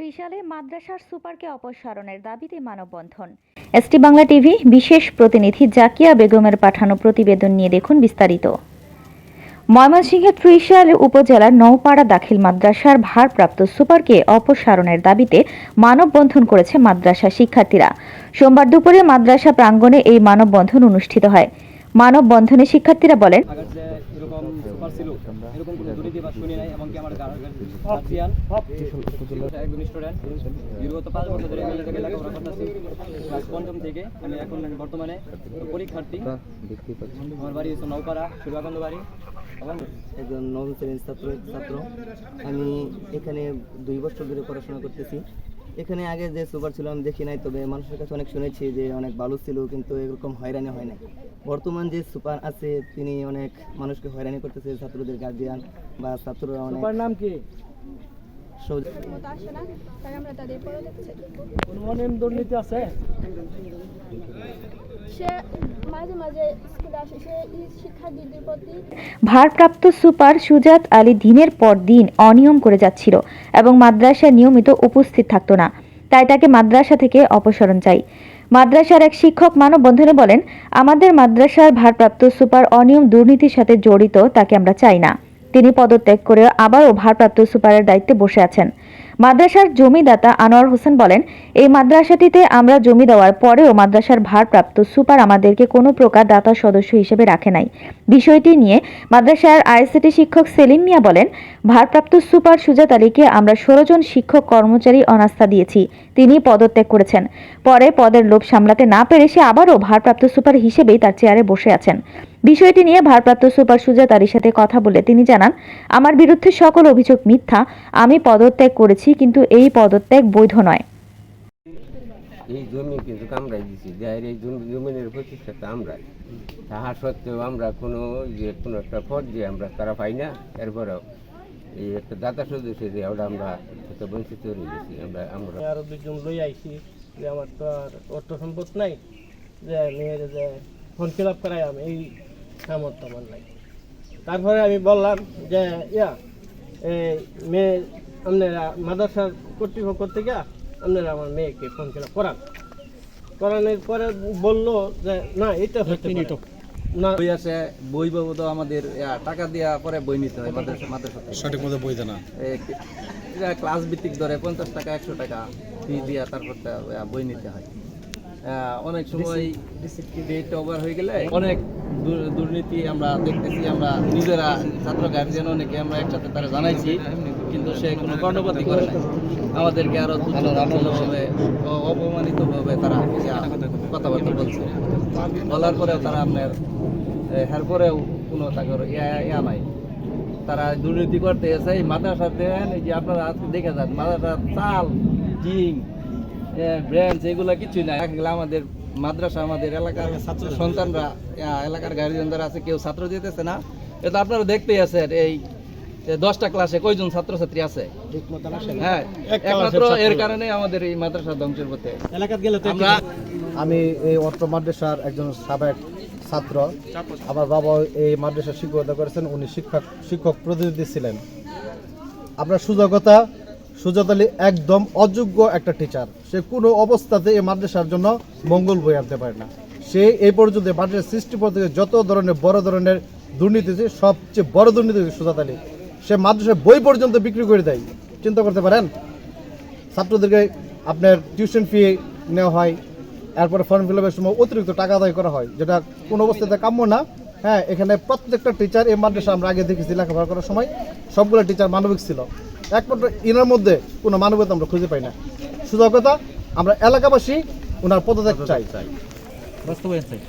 ত্রিশালে মাদ্রাসার সুপারকে অপসারণের দাবিতে মানববন্ধন। এসটি বাংলা টিভি, বিশেষ প্রতিনিধি জাকিয়া বেগমের পাঠানো প্রতিবেদন নিয়ে দেখুন বিস্তারিত। ময়মনসিংহের ত্রিশাল উপজেলার নৌপাড়া দাখিল মাদ্রাসার ভারপ্রাপ্ত সুপারকে অপসারণের দাবিতে মানববন্ধন করেছে মাদ্রাসা শিক্ষার্থীরা। সোমবার দুপুরে মাদ্রাসা প্রাঙ্গণে এই মানববন্ধন অনুষ্ঠিত হয়। মানববন্ধনে শিক্ষার্থীরা বলেন এরকম সুপার ছিল এরকম কোনো দুর্নীতি বা শুনি নাই এমনকি আমার গার্জিয়ান একজন স্টুডেন্ট বিগত পাঁচ বছর ধরে এমএলএ থেকে লেখাপড়া করতেছি। ক্লাস পঞ্চম থেকে আমি এখন বর্তমানে পরীক্ষার্থী। আমার বাড়ি হচ্ছে নৌপাড়া বাড়ি। একজন নবম শ্রেণির ছাত্র ছাত্র। আমি এখানে দুই বছর ধরে পড়াশোনা করতেছি। এখানে আগে যে সুপার ছিল আমি দেখি নাই তবে মানুষের কাছে অনেক শুনেছি যে অনেক ভালো ছিল কিন্তু এরকম হয়রানি হয় না বর্তমান যে সুপার আছে তিনি অনেক মানুষকে হয়রানি করতেছে ছাত্রদের গার্জিয়ান বা ছাত্ররা অনেক নাম কি? দুর্নীতি আছে? ভারপ্রাপ্ত সুপার সুজাত আলী দিনের পর দিন অনিয়ম করে যাচ্ছিল এবং মাদ্রাসায় নিয়মিত উপস্থিত থাকতো না। তাই তাকে মাদ্রাসা থেকে অপসারণ চাই। মাদ্রাসার এক শিক্ষক মানব মানববন্ধনে বলেন, আমাদের মাদ্রাসার ভারপ্রাপ্ত সুপার অনিয়ম দুর্নীতির সাথে জড়িত, তাকে আমরা চাই না। তিনি পদত্যাগ করে আবারও ভারপ্রাপ্ত সুপারের দায়িত্বে বসে আছেন। মাদ্রাসার জমিদাতা আনোয়ার হোসেন বলেন, এই মাদ্রাসাটিতে আমরা জমি দেওয়ার পরেও মাদ্রাসার ভারপ্রাপ্ত সুপার আমাদেরকে কোনো প্রকার দাতা সদস্য হিসেবে রাখে নাই। বিষয়টি নিয়ে মাদ্রাসার আইসিটি শিক্ষক সেলিম মিয়া বলেন, ভারপ্রাপ্ত সুপার সুজাত আলীকে আমরা ষোলো জন শিক্ষক কর্মচারী অনাস্থা দিয়েছি। তিনি পদত্যাগ করেছেন। পরে পদের লোভ সামলাতে না পেরে সে আবারও ভারপ্রাপ্ত সুপার হিসেবেই তার চেয়ারে বসে আছেন। বিষয়টি নিয়ে ভারপ্রাপ্ত সুপার সুজাত আলীর সাথে কথা বলে তিনি জানান আমার বিরুদ্ধে সকল অভিযোগ মিথ্যা আমি পদত্যাগ করেছি কিন্তু এই পদত্যাগ বৈধ নয়। এই জমি কিন্তু আমরাই দিছি যাই এই জমি জমিনের প্রতিষ্ঠাতা আমরাই। তাহা সত্ত্বেও আমরা কোনো যে কোনো একটা পদ যে আমরা তারা পাই না এরপরেও এই একটা দাতা সদস্য যে ওটা আমরা হয়তো বঞ্চিত হয়ে গেছি আমরা আমরা আরও দুজন লই আইছি যে আমার তো আর অর্থ সম্পদ নাই যে মেয়ের যে ফোন ফিল আপ করাই আমি। এই সামর্থ্য আমার নাই। তারপরে আমি বললাম যে ইয়া এই মেয়ে আপনারা মাদ্রাসার কর্তৃপক্ষ থেকে আপনারা আমার মেয়েকে ফোন আপ করান করানোর পরে বলল যে না এটা হতে পারে। না। বই আছে বই বাবদ আমাদের টাকা দেওয়া পরে বই নিতে হয় মাদ্রাসা মাদ্রাসা সঠিক মতো বই দেনা ক্লাস ভিত্তিক ধরে পঞ্চাশ টাকা একশো টাকা ফি দিয়া তারপর বই নিতে হয়। আহ, অনেক সময় ডেট ওভার হয়ে গেলে অনেক দুর্নীতি আমরা দেখতেছি আমরা নিজেরা ছাত্র গার্জিয়ান অনেকে আমরা একসাথে তারা জানাইছি কিন্তু সে কোনো কর্ণপাতি করে নাই। আমাদেরকে আরও তুচ্ছভাবে অপমানিতভাবে তারা কথাবার্তা বলছে। বলার পরেও তারা আপনার এর পরেও কোনো তাদের ইয়া নাই। তারা দুর্নীতি করতে এসে এই মাদ্রাসা দেন এই যে আপনারা আজকে দেখে যান মাদ্রাসা চাল জিং ব্রেঞ্চ এগুলো কিছুই নাই। আমাদের মাদ্রাসা আমাদের এলাকার সন্তানরা এলাকার গার্জিয়ানরা আছে কেউ ছাত্র যেতেছে না। এটা আপনারা দেখতেই আছেন এই দশটা ক্লাসে কয়জন ছাত্রছাত্রী আছে? হ্যাঁ একমাত্র এর কারণে আমাদের এই মাদ্রাসা ধ্বংসের পথে। আমরা আমি এই অর্থ মাদ্রাসার একজন সাবেক ছাত্র। আমার বাবা এই মাদ্রাসার শিক্ষকতা করেছেন। উনি শিক্ষক শিক্ষক প্রতিনিধি ছিলেন। আপনার সুযোগতা সুজাত আলী একদম অযোগ্য একটা টিচার সে কোনো অবস্থাতে এই মাদ্রাসার জন্য মঙ্গল বই আনতে পারে না। সে এই পর্যন্ত মাদ্রাসার সৃষ্টি থেকে যত ধরনের বড় ধরনের দুর্নীতি সবচেয়ে বড় দুর্নীতি সুজাত আলী। সে মাদ্রাসার বই পর্যন্ত বিক্রি করে দেয়। চিন্তা করতে পারেন? ছাত্রদেরকে আপনার টিউশন ফি নেওয়া হয়, এরপরে ফর্ম ফিল আপের সময় অতিরিক্ত টাকা আদায় করা হয়, যেটা কোনো অবস্থাতে কাম্য না। হ্যাঁ এখানে প্রত্যেকটা টিচার এই মাদ্রাসা আমরা আগে দেখেছি লেখাপড়া করার সময়। সবগুলো টিচার মানবিক ছিল। একমাত্র ইনার মধ্যে কোনো মানবতা আমরা খুঁজে পাই না। শুধু কথা, আমরা এলাকাবাসী ওনার পদত্যাগ চাই। চাই বাস্তবায়ন চাই